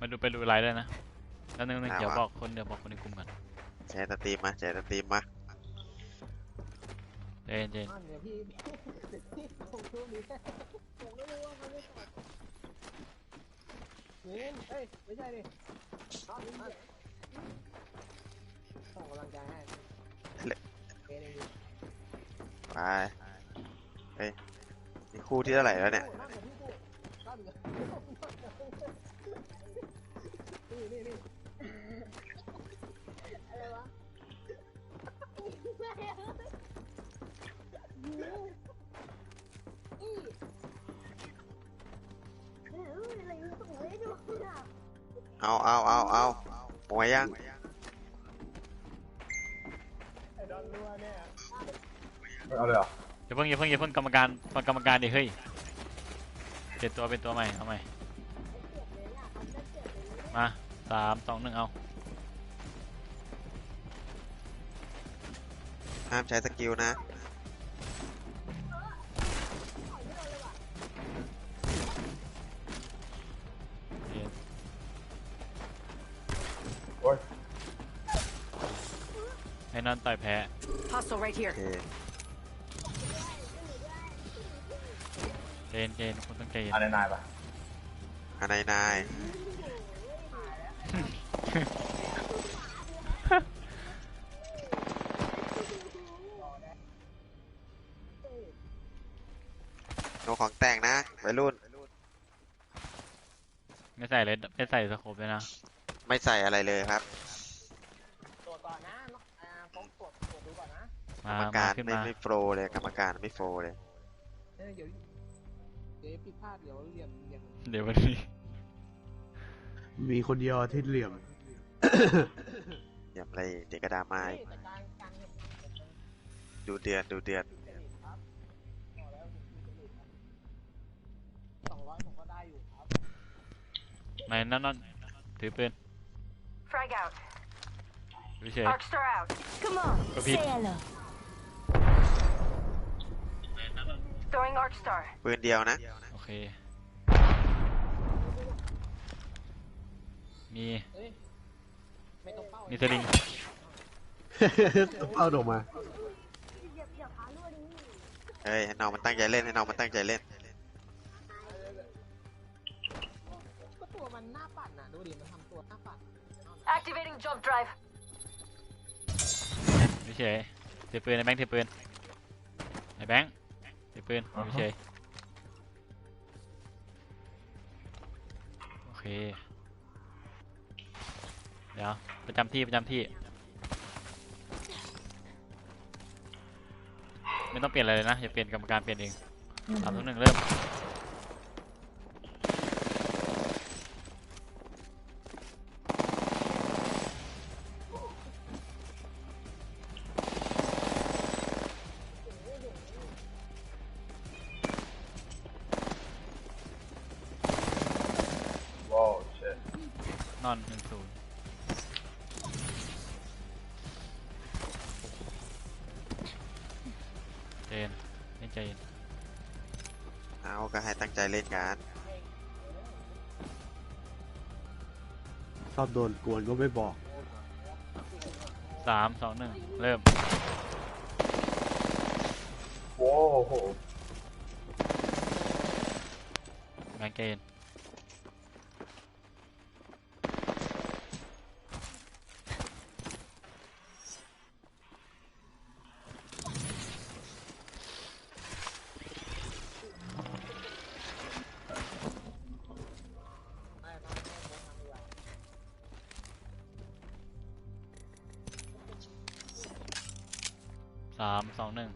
มาดูไปดูไลน์ด้วยนะ แล้วนึงนึงเอาเดี๋ยวอะบอกคนเดี๋ยวบอกคนในกลุ่มกันแชร์สตรีมมาแชร์สตรีมมาเจนเจนอะเดี๋ยวพี่พี่ผมรู้นี้ผมไม่รู้ว่ามันไม่ตอบเฮ้ยเอ้ยไม่ใช่ดิเอาเอาส่งกำลังใจให้เอ็นเอ็นดีไปเฮ้ยนี่คู่ที่เท่าไหร่แล้วเนี่ย นั่งกับพี่กูนั่งกับนี่นี่นี่อะไรวะเอาเอาเอาเอาหมวยยังไอ้ดอนรัวเนี่ยเอาเลยเหรออย่าเพิ่งอย่าเพิ่งอย่าเพิ่งกรรมการฟังกรรมการดิเฮ้ยเปลี่ยนตัวเป็นตัวใหม่เอาใหม่มา สามสองหนึ่งเอา ห้ามใช้สกิลนะเจนโอ้ยให้นอนต่อยแพ้ Hostile right โอ here. เคเจนเจนคุณต้องใจเย็นอันนายปะอันไหนนาย โนของแต่งนะวัยรุ่น ไม่ใส่เลยไม่ใส่สโคปเลยนะ ไม่ใส่อะไรเลยครับ ตรวจก่อนนะอ่าผมตรวจตรวจดูก่อนนะกรมารมมาการขึ้นไม่มาไม่โฟรเลยกรรมการไม่โฟรเลย เออเดี๋ยวเดี๋ยวผิดพลาดเดี๋ยวเหลี่ยมเหลี่ยมเดี๋ยววันนี้ มีคนเดียวที่เหลี่ยม อย่าอะไรเด็กกระดาไม้เฮ้ยแต่การการเนี่ยผมเป็นดูเดือดดูเดือดจริตครับบอกแล้วผมคือจริตครับสองร้อยผมก็ได้อยู่ครับไหนนั่นนั่นถือปืน Frag out. ดูเฉย Arc star out. Come on, Repeat. say hello. Throwing arc star. ปืนเดียวนะ โอเค มีเฮ้ย ไม่ต้องเป้ามีสลิงเอาดอกมาเฮ้ยให้น้องมันตั้งใจเล่นให้น้องมันตั้งใจเล่น ก็ตัวมันหน้าปั่นน่ะดูดิมันทำตัวหน้าปั่น Activating jump drive. ดูเฉยถือปืนในแบงค์ถือปืนในแบงค์ถือปืนดูเฉยโอเค เดี๋ยวประจำที่ประจำที่ ไม่ต้องเปลี่ยนอะไรเลยนะอย่าเปลี่ยนกรรมการเปลี่ยนเองสามทุกหนึ่งเริ่มว้าวเชตนอนหนึ่งศูนย์ ให้ตั้งใจเล่นกันชอบโดนกวนก็ไม่บอก สามสองหนึ่งเริ่มโว้โห แบงค์เกนามสองหนึ่ง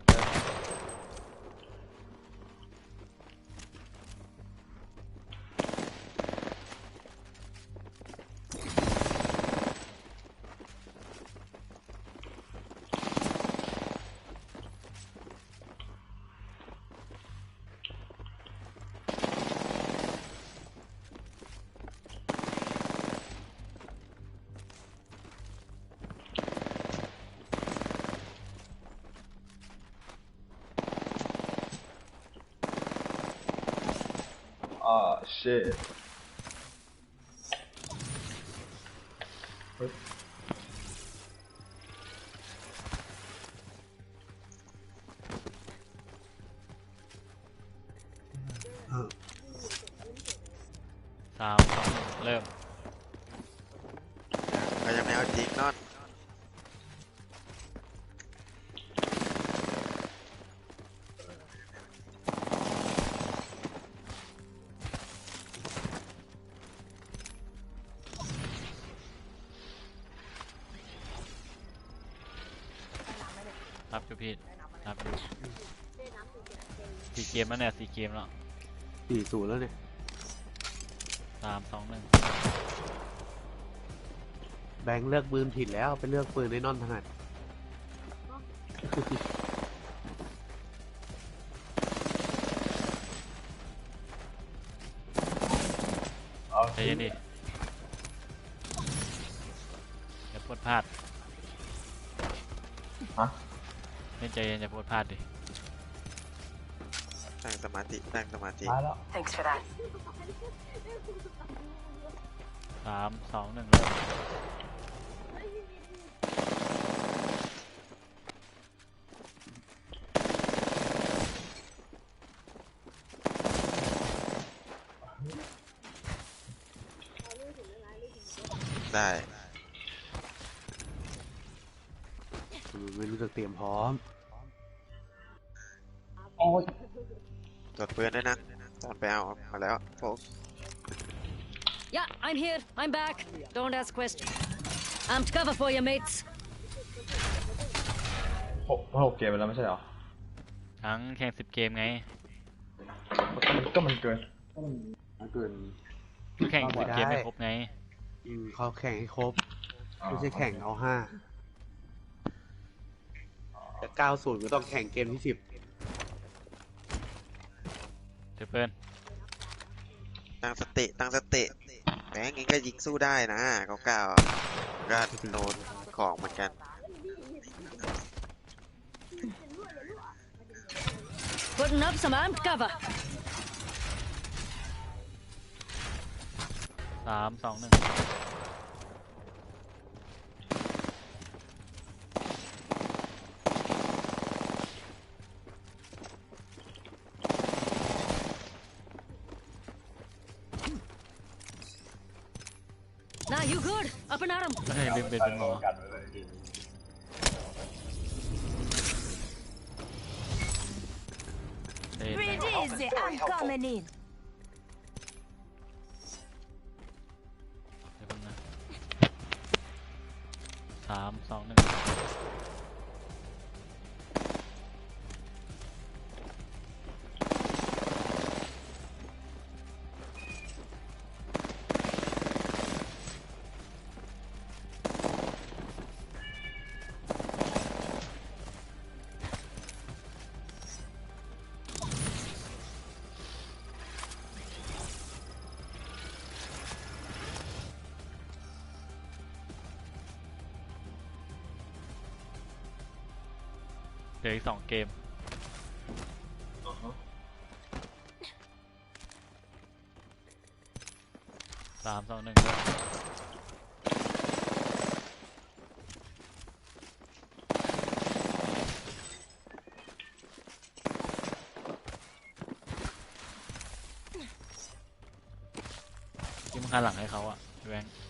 ฮ้ยเออสามสองหนึ่งเริ่มก็ยังไม่เอาจริงนอน นับอยู่พี่นับอยู่สี่เกมแล้วเนี่ยสี่เกมแล้วสี่ศูนย์แล้วเนี่ยสามสองหนึ่งแบงค์เลือกปืนผิดแล้วไปเลือกปืนในนอนถนัดเอาใจเย็นดิอย่าพูดพลาดฮะเล่ นใจเย็นอย่าพูดพลาดดิตั้งสมาธิตั้งสมาธิตายแล้ว Thanks for that. สามสองหนึ่งเริ่มได้ ไม่รู้จะเตรียมพร้อม โอ้ยตรวจปืนด้วยนะตอนไปเอามาแล้วโฟก Yeah, I'm here. I'm back. Don't ask questions. I'm to cover for you, mates. หกหกเกมไปแล้วไม่ใช่เหรอทั้งแข่งสิบเกมไงก็มันก็มันเกินถ้าเกินแข่งสิบเกมไม่ครบไง อืมเขาแข่งให้ครบไม่ใช่แข่งเอาห้าแต่ เก้าศูนย์ก็ต้องแข่งเกมที่สิบเดี๋ยวเปิ้ลตั้งสติตั้งสติแบงก์เองก็ยิงสู้ได้นะเก้าเก้าก็โดนของเหมือนกัน Putting up some armed cover. สามสองหนึ่ง Nah, you good? Up and at. Hey, wait, wait, wait, no. Breathe easy, I'm coming in. Time, sound. ลืออีกสองเกม สามสองหนึ่งที่มึงหันหลังให้เขาอะแบงค์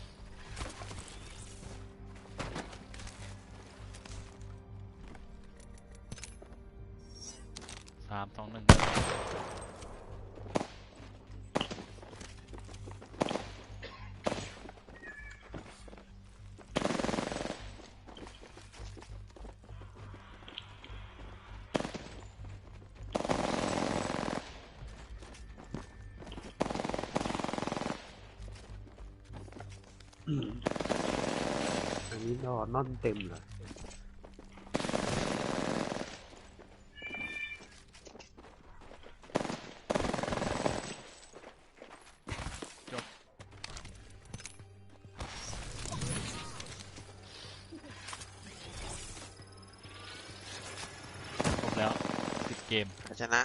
ามสองหนึ่งอันนี้นอนนอนเต็มเลย เกมชนะ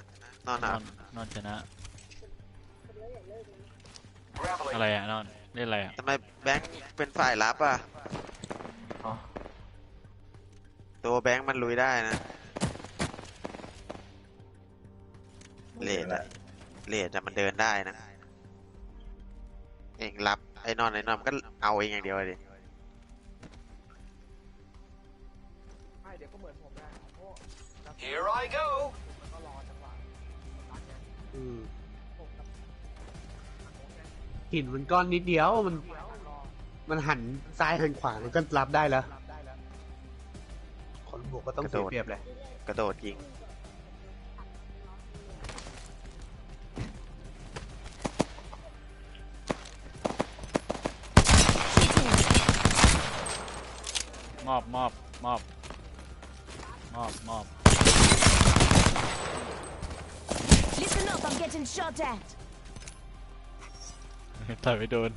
นอนนอะอนนอนชนะ อะไรอะนอนเล่นอะไรอะทำไมแบงค์เป็นฝ่ายรับอะ อ๋อตัวแบงค์มันลุยได้นะ เลดอะเลดอะมันเดินได้นะ เองรับไอ้นอนไอ้นอนมันก็เอาเองอย่างเดียวเลยดิไม่เดี๋ยวก็เหมือนผมนะโอ้ Here I go. อืมผมกับผมไงหินมันก้อนนิดเดียวมันเดี๋ยวรอมันหันซ้ายหันขวามันก็รับได้แล้วรับได้แล้วคนบวกก็ต้องเสียเปรียบเลยกระโดดยิง มอบมอบมอบมอบมอบ Listen up, I'm getting shot at. ต่อยไปโดน